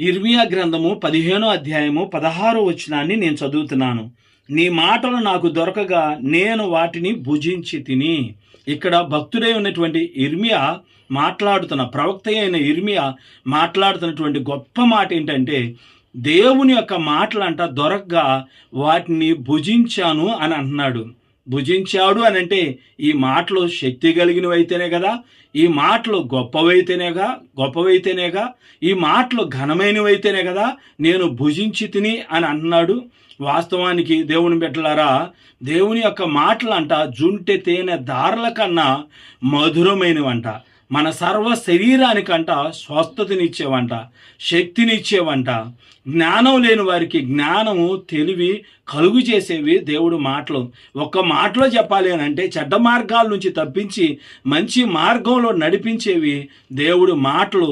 ఇర్మియా గ్రంథము పదిహేనో అధ్యాయము పదహారో వచనాన్ని నేను చదువుతున్నాను. నీ మాటలు నాకు దొరకగా నేను వాటిని భుజించి తిని. ఇక్కడ భక్తుడై ఉన్నటువంటి ఇర్మియా మాట్లాడుతున్న ప్రవక్త అయిన ఇర్మియా మాట్లాడుతున్నటువంటి గొప్ప మాట ఏంటంటే దేవుని యొక్క మాటలంట దొరకగా వాటిని భుజించాను అని అంటున్నాడు. భుజించాడు అని అంటే ఈ మాటలు శక్తి కలిగినవైతేనే కదా ఈ మాటలు గొప్పవైతేనేగా గొప్పవైతేనేగా ఈ మాటలు ఘనమైనవి అయితేనే కదా నేను భుజించి తిని అని అంటున్నాడు వాస్తవానికి దేవుని బిడ్డలారా దేవుని యొక్క మాటలంట జుంటె తేనె దారుల కన్నా మధురమైనవంట. మన సర్వ శరీరానికంట స్వస్థతనిచ్చేవంట శక్తినిచ్చేవంట జ్ఞానం లేని వారికి జ్ఞానము తెలివి కలుగు చేసేవి దేవుడు మాటలు. ఒక్క మాటలో చెప్పాలి అని అంటే చెడ్డ మార్గాల నుంచి తప్పించి మంచి మార్గంలో నడిపించేవి దేవుడు మాటలు.